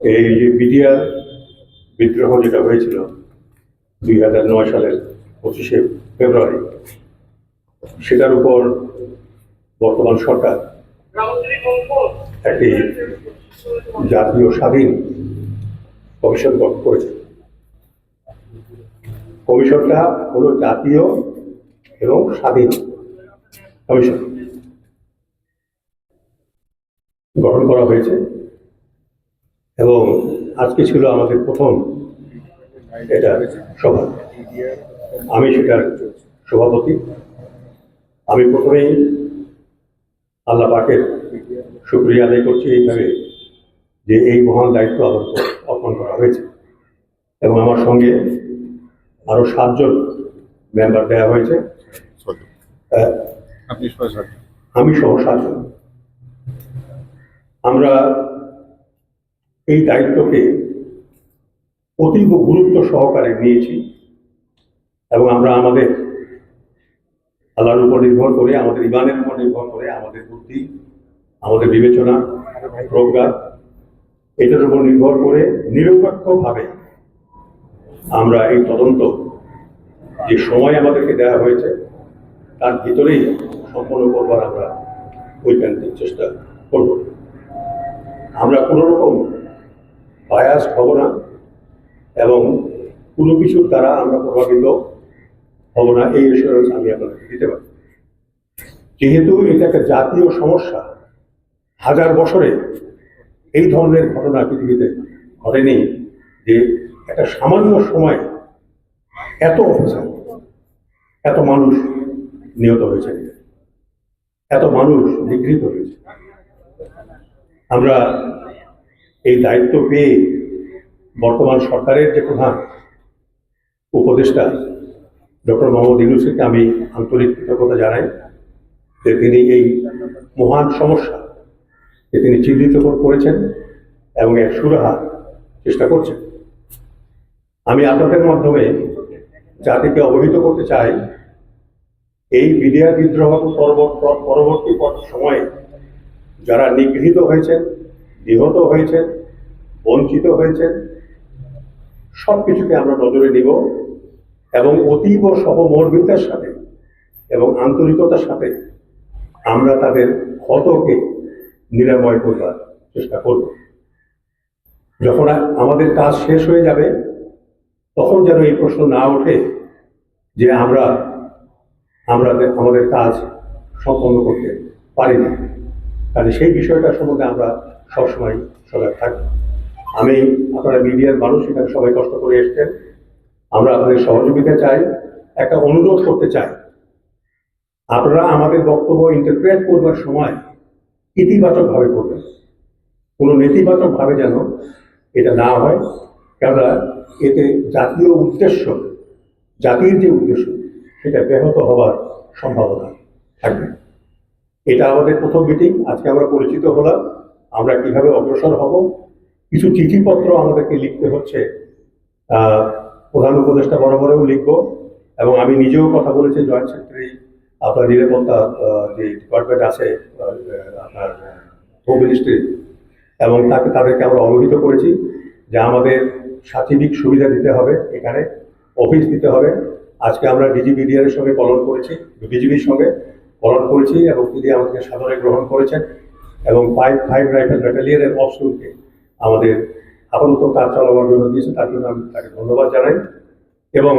এই যে বিডিআর বিদ্রোহ যেটা হয়েছিল দুই হাজার নয় সালের পঁচিশে ফেব্রুয়ারি, সেটার উপর বর্তমান সরকার একটি জাতীয় স্বাধীন কমিশন গঠন করেছে। কমিশনটা হলো জাতীয় এবং স্বাধীন কমিশন গঠন করা হয়েছে। এবং আজকে ছিল আমাদের প্রথম এটা সভা। আমি সেটার সভাপতি। আমি প্রথমেই আল্লাহ পাকের শুক্রিয়া আদায় করছি এইভাবে যে এই মহান দায়িত্ব আমার অর্পণ করা হয়েছে। এবং আমার সঙ্গে আরও সাতজন মেম্বার দেওয়া হয়েছে। আমি সহ সাতজন আমরা এই দায়িত্বকে অতীব গুরুত্ব সহকারে নিয়েছি এবং আমরা আমাদের আল্লাহর উপর নির্ভর করে আমাদের ইমানের উপর নির্ভর করে আমাদের বুদ্ধি আমাদের বিবেচনা প্রজ্ঞা এটার উপর নির্ভর করে নিরপেক্ষভাবে আমরা এই তদন্ত যে সময় আমাদেরকে দেওয়া হয়েছে তার ভিতরেই সম্পন্ন করবার আমরা ঐকান্তিক চেষ্টা করব। আমরা কোনো রকম বায়াস হব না এবং কোনো কিছুর দ্বারা আমরা প্রভাবিত হব না। এই এসুরেন্স আমি আপনাদেরকে দিতে পারি। যেহেতু এটা একটা জাতীয় সমস্যা, হাজার বছরে এই ধরনের ঘটনা পৃথিবীতে ঘটেনি যে একটা সামান্য সময় এত অফিসার এত মানুষ নিহত হয়েছে এত মানুষ নিগৃহীত হয়েছে। আমরা এই দায়িত্ব পেয়ে বর্তমান সরকারের যে প্রধান উপদেষ্টা ডক্টর মোহাম্মদ ইউনুসকে আমি আন্তরিক কৃতজ্ঞতা জানাই যে তিনি এই মহান সমস্যা যে তিনি চিহ্নিত করেছেন এবং এক সুরাহা চেষ্টা করছেন। আমি আপনাদের মাধ্যমে জাতিকে অবহিত করতে চাই এই বিডিআর বিদ্রোহ পরবর- পরবর্তী পর- সময়ে যারা নিগৃহীত হয়েছেন, নিহত হয়েছেন, বঞ্চিত হয়েছেন সব কিছুকে আমরা নজরে নিব এবং অতীব সহমর্মিতার সাথে এবং আন্তরিকতার সাথে আমরা তাদের ক্ষতকে নিরাময় করবার চেষ্টা করব। যখন আমাদের কাজ শেষ হয়ে যাবে, তখন যেন এই প্রশ্ন না ওঠে যে আমরা আমরা আমাদের কাজ সম্পন্ন করতে পারি না। কাজে সেই বিষয়টা সম্বন্ধে আমরা সবসময় সজাগ থাকি। আমি আপনারা মিডিয়ার মানুষ, এখানে সবাই কষ্ট করে এসছেন। আমরা আপনাদের সহযোগিতা চাই, একটা অনুরোধ করতে চাই। আপনারা আমাদের বক্তব্য ইন্টারপ্রেট করবার সময় ইতিবাচকভাবে করবেন। কোনো নেতিবাচকভাবে যেন এটা না হয়, কেননা এতে জাতীয় উদ্দেশ্য, জাতির যে উদ্দেশ্য সেটা ব্যাহত হওয়ার সম্ভাবনা থাকবে। এটা আমাদের প্রথম মিটিং আজকে আমরা পরিচিত হলাম, আমরা কীভাবে অগ্রসর হব, কিছু চিঠিপত্র আমাদেরকে লিখতে হচ্ছে প্রধান উপদেষ্টা বরাবরেও লিখব, এবং আমি নিজেও কথা বলেছি জয়েন্ট সেক্রেটারি, আপনার নিরাপত্তা যে ডিপার্টমেন্ট আছে আপনার হোম মিনিস্ট্রি এবং তাকে, তাদেরকে আমরা অবহিত করেছি, যে আমাদের সাচিবিক সুবিধা দিতে হবে, এখানে অফিস দিতে হবে আজকে আমরা ডিজিবিডিআর এর সঙ্গে কলন করেছি বিজিবির সঙ্গে কলন করেছি এবং তিনি আমাদেরকে সাদরে গ্রহণ করেছেন এবং ফাইভ ফাইভ রাইফেল ব্যাটালিয়নের অফসুলকে আমাদের আপাতত কাজ চালাবার জন্য দিয়েছে, তার জন্য আমি তাকে ধন্যবাদ জানাই। এবং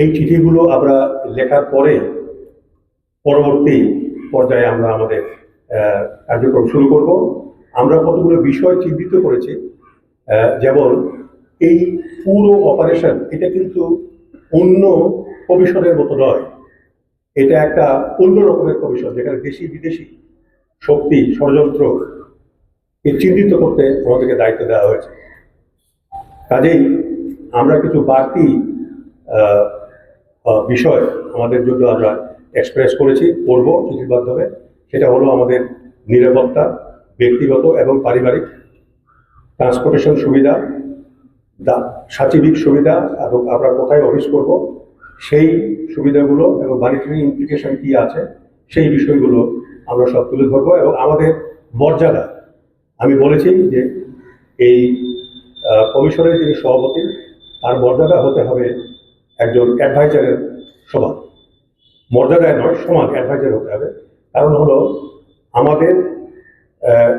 এই চিঠিগুলো আমরা লেখার পরে পরবর্তী পর্যায়ে আমরা আমাদের কার্যক্রম শুরু করব। আমরা কতগুলো বিষয় চিহ্নিত করেছি যেমন এই পুরো অপারেশন এটা কিন্তু অন্য কমিশনের মতো নয়। এটা একটা অন্য রকমের কমিশন, যেখানে দেশি বিদেশি শক্তি ষড়যন্ত্রকে চিহ্নিত করতে আমাদেরকে দায়িত্ব দেওয়া হয়েছে। কাজেই আমরা কিছু বাড়তি বিষয় আমাদের জন্য আমরা এক্সপ্রেস করেছি, করব চিঠির মাধ্যমে। সেটা হলো আমাদের নিরাপত্তা, ব্যক্তিগত এবং পারিবারিক ট্রান্সপোর্টেশন সুবিধা সাচিবিক সুবিধা এবং আমরা কোথায় অফিস করব, সেই সুবিধাগুলো এবং বাণিজ্যিক ইমপ্লিকেশন কি আছে, সেই বিষয়গুলো আমরা সব তুলে ধরবো এবং আমাদের মর্যাদা, আমি বলেছি যে এই কমিশনের যিনি সভাপতি, তার মর্যাদা হতে হবে একজন অ্যাডভাইজারের সমান। মর্যাদায় নয়, সমান অ্যাডভাইজার হতে হবে। কারণ হলো আমাদের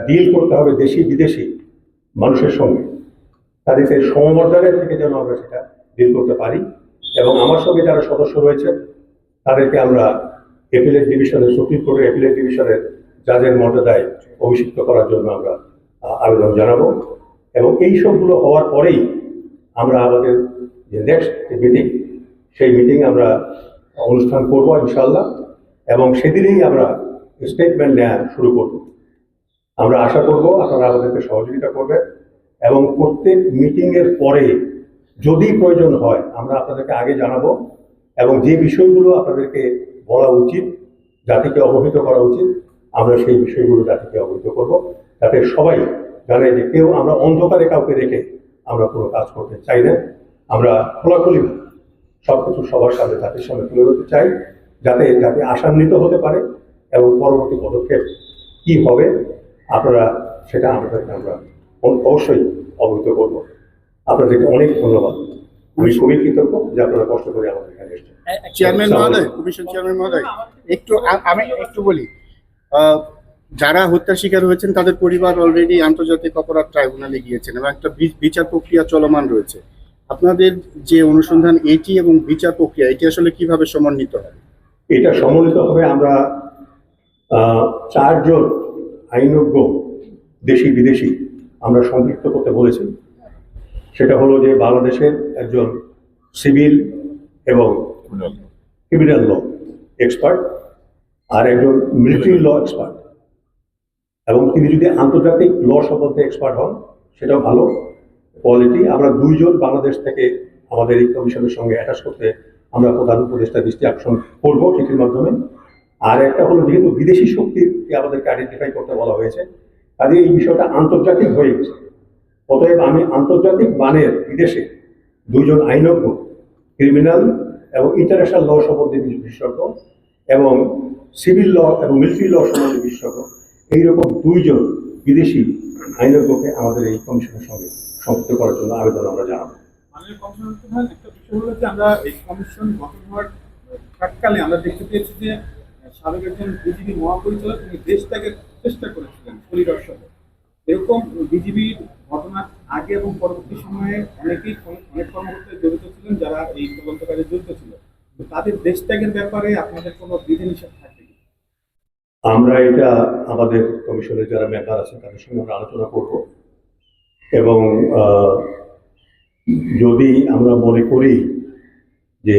ডিল করতে হবে দেশি বিদেশি মানুষের সঙ্গে। তাদেরকে সমমর্যাদায় থেকে যেন আমরা সেটা ডিল করতে পারি। এবং আমার সঙ্গে যারা সদস্য রয়েছে, তাদেরকে আমরা এপিলেট ডিভিশনের, সুপ্রিম কোর্টের এপিলেট ডিভিশনের জাজের মর্যাদায় অভিষিক্ত করার জন্য আমরা আবেদন জানাব। এবং এই সবগুলো হওয়ার পরেই আমরা আমাদের যে নেক্সট মিটিং সেই মিটিং আমরা অনুষ্ঠান করব ইনশাল্লাহ এবং সেদিনেই আমরা স্টেটমেন্ট নেওয়া শুরু করব। আমরা আশা করব আপনারা আমাদেরকে সহযোগিতা করবেন। এবং প্রত্যেক মিটিংয়ের পরে যদি প্রয়োজন হয়, আমরা আপনাদেরকে আগে জানাব এবং যে বিষয়গুলো আপনাদেরকে বলা উচিত, জাতিকে অবহিত করা উচিত, আমরা সেই বিষয়গুলো জাতিকে অবহিত করব। যাতে সবাই জানে যে কেউ আমরা অন্ধকারে কাউকে রেখে আমরা কোনো কাজ করতে চাই না। আমরা খোলাখুলি সব কিছু সবার সামনে জাতির সামনে তুলে ধরতে চাই, যাতে জাতি আশান্বিত হতে পারে এবং পরবর্তী পদক্ষেপ কি হবে, আপনারা সেটা আমাদেরকে আমরা অবশ্যই অবহিত করব। আপনাদেরকে অনেক ধন্যবাদ। আমি খুবই কৃতজ্ঞ যে আপনারা কষ্ট করে আমাদের এখানে এসেছেন। চেয়ারম্যান মহোদয় কমিশন চেয়ারম্যান মহোদয় একটু আমি একটু বলি যারা হত্যার শিকার হয়েছেন তাদের পরিবার অলরেডি আন্তর্জাতিক অপরাধ ট্রাইব্যুনালে গিয়েছেন এবং একটা বিচার প্রক্রিয়া চলমান রয়েছে। আপনাদের যে অনুসন্ধান এটি এবং বিচার প্রক্রিয়া এটি আসলে কীভাবে সমন্বিত হয় এটা সমন্বিত হবে আমরা চারজন আইনজ্ঞ দেশি বিদেশি আমরা সম্পৃক্ত করতে বলেছি। সেটা হলো যে বাংলাদেশের একজন সিভিল এবং ক্রিমিনাল ল এক্সপার্ট আর একজন মিলিটারি ল এক্সপার্ট এবং তিনি যদি আন্তর্জাতিক ল সম্বন্ধে এক্সপার্ট হন সেটাও ভালো কোয়ালিটি আমরা দুইজন বাংলাদেশ থেকে আমাদের এই কমিশনের সঙ্গে অ্যাটাচ করতে আমরা প্রধান উপদেষ্টা দৃষ্টি আকর্ষণ করব চিঠির মাধ্যমে। আর একটা হলো যেহেতু বিদেশি শক্তিকে আমাদেরকে আইডেন্টিফাই করতে বলা হয়েছে কাজে এই বিষয়টা আন্তর্জাতিক হয়ে গেছে। অতএব আমি আন্তর্জাতিক মানের বিদেশে দুইজন আইনজ্ঞ, ক্রিমিনাল এবং ইন্টারন্যাশনাল ল সম্বন্ধে বিশেষজ্ঞ এবং সিভিল ল এবং মিলিটারি ল সম্বন্ধে বিশেষজ্ঞ, এইরকম দুইজন বিদেশি আইনজ্ঞকে আমাদের এই কমিশনের সঙ্গে সংযুক্ত করার জন্য আবেদন আমরা জানাব। আমরা এই কমিশন হওয়ার আমরা দেখতে পেয়েছি যে সাবেক একজন বিজিবি মহাপরিচালক, তিনি দেশ ত্যাগের চেষ্টা করেছিলেন পরিদর্শক। এরকম বিজিবির ঘটনার আগে এবং পরবর্তী সময়ে অনেকেই অনেক কর্মকর্তা জড়িত ছিলেন যারা এই তদন্ত জড়িত ছিল। তাদের দেশ ত্যাগের ব্যাপারে আপনাদের কোনো বিধিনিষেধ থাকবে কি? আমরা এটা আমাদের কমিশনের যারা মেম্বার আছেন, তাদের সঙ্গে আমরা আলোচনা করব। এবং যদি আমরা মনে করি যে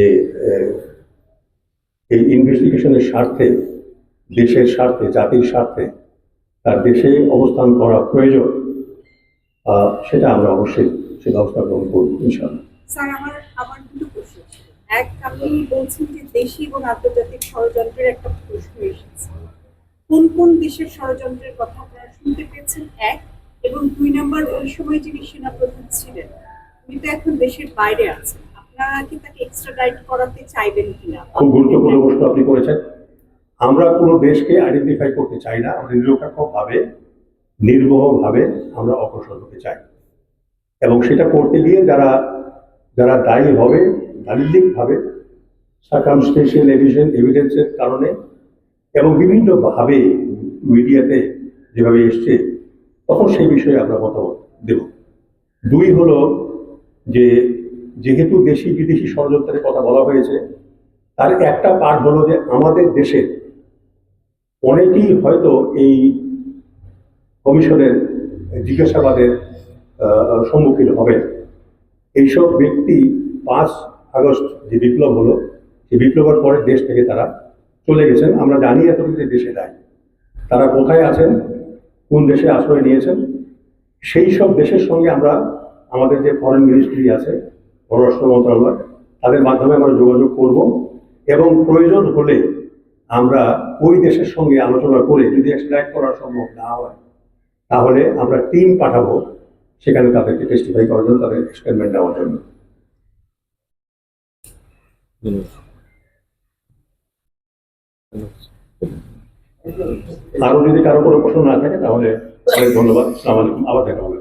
এই ইনভেস্টিগেশনের স্বার্থে, দেশের স্বার্থে, জাতির স্বার্থে তার দেশে অবস্থান করা প্রয়োজন সেটা আমরা অবশ্যই সে ব্যবস্থা গ্রহণ করব ইনশাআল্লাহ। স্যার আমার আমার দুটো প্রশ্ন এক আপনি বলছেন যে দেশি এবং আন্তর্জাতিক ষড়যন্ত্রের একটা প্রশ্ন এসেছে। কোন কোন দেশের ষড়যন্ত্রের কথা আপনারা শুনতে পেয়েছেন? এক এবং দুই নম্বর ওই সময় যিনি সেনাপ্রধান ছিলেন উনি তো এখন দেশের বাইরে আছেন। আপনারা কি তাকে এক্সট্রা এক্সট্রাডাইট করাতে চাইবেন কিনা? খুব গুরুত্বপূর্ণ প্রশ্ন আপনি করেছেন। আমরা কোনো দেশকে আইডেন্টিফাই করতে চাই না, আমরা নিরপেক্ষভাবে নির্মোহভাবে আমরা অগ্রসর হতে চাই। এবং সেটা করতে গিয়ে যারা যারা দায়ী হবে দালিলিকভাবে সার্কামস্টেশিয়াল এভিশন এভিডেন্সের কারণে, এবং বিভিন্নভাবে মিডিয়াতে যেভাবে এসছে, তখন সেই বিষয়ে আমরা মতামত দেব। দুই হলো যে, যেহেতু দেশি বিদেশি ষড়যন্ত্রের কথা বলা হয়েছে, তার একটা পার্ট হলো যে আমাদের দেশে অনেকেই হয়তো এই কমিশনের জিজ্ঞাসাবাদের সম্মুখীন হবেন। এইসব ব্যক্তি পাঁচ আগস্ট যে বিপ্লব হলো, সেই বিপ্লবের পরে দেশ থেকে তারা চলে গেছেন। আমরা জানি এতটুকু যে দেশে যায় তারা কোথায় আছেন, কোন দেশে আশ্রয় নিয়েছেন, সেই সব দেশের সঙ্গে আমরা আমাদের যে ফরেন মিনিস্ট্রি আছে, পররাষ্ট্র মন্ত্রণালয়, তাদের মাধ্যমে আমরা যোগাযোগ করব এবং প্রয়োজন হলে আমরা ওই দেশের সঙ্গে আলোচনা করে যদি এক্সট্রাক্ট করা সম্ভব না হয় তাহলে আমরা টিম পাঠাবো সেখানে তাদেরকে টেস্টিফাই করার জন্য তাদের এক্সপেরিমেন্ট নেওয়ার জন্য। আরও যদি কারও কোনো প্রশ্ন না থাকে তাহলে অনেক ধন্যবাদ। আবার দেখা হবে।